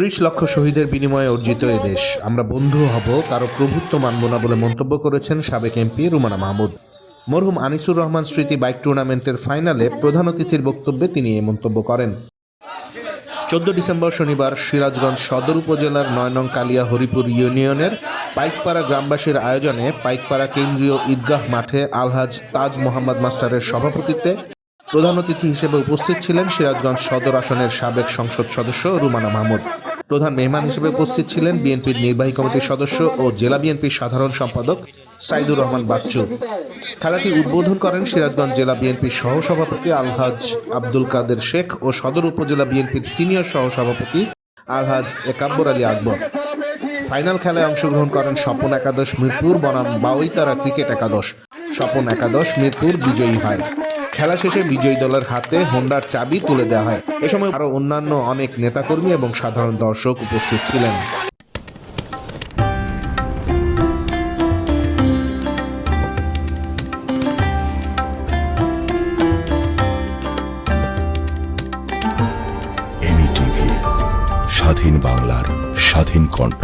ত্রিশ লক্ষ শহীদের বিনিময়ে অর্জিত এ দেশ। আমরা বন্ধু হব, কারও প্রভুত্ব মানব না বলে মন্তব্য করেছেন সাবেক এমপি রুমানা মাহমুদ। মরহুম আনিসুর রহমান স্মৃতি বাইক টুর্নামেন্টের ফাইনালে প্রধান অতিথির বক্তব্যে তিনি এ মন্তব্য করেন। চোদ্দ ডিসেম্বর শনিবার সিরাজগঞ্জ সদর উপজেলার নয় নং কালিয়া হরিপুর ইউনিয়নের পাইকপাড়া গ্রামবাসীর আয়োজনে পাইকপাড়া কেন্দ্রীয় ঈদগাহ মাঠে আলহাজ তাজ মোহাম্মদ মাস্টারের সভাপতিত্বে প্রধান অতিথি হিসেবে উপস্থিত ছিলেন সিরাজগঞ্জ সদর আসনের সাবেক সংসদ সদস্য রুমানা মাহমুদ। প্রধান মেহমান হিসেবে উপস্থিত ছিলেন বিএনপির নির্বাহী কমিটির সদস্য ও জেলা বিএনপির সাধারণ সম্পাদক সাইদুর রহমান বাচ্চু। খেলাটি উদ্বোধন করেন সিরাজগঞ্জ জেলা বিএনপির সহসভাপতি আলহাজ আব্দুল কাদের শেখ ও সদর উপজেলা বিএনপির সিনিয়র সহসভাপতি আলহাজ একাব্বর আলী আকবর। ফাইনাল খেলায় অংশগ্রহণ করেন স্বপন একাদশ মিরপুর বনাম বাউইতারা ক্রিকেট একাদশ। স্বপন একাদশ মিরপুর বিজয়ী হয়। খেলা শেষে বিজয়ী দলের হাতে হোন্ডার চাবি তুলে দেওয়া হয়। এ সময় আরও অন্যান্য অনেক নেতাকর্মী এবং সাধারণ দর্শক উপস্থিত ছিলেন। স্বাধীন বাংলার স্বাধীন কণ্ঠ।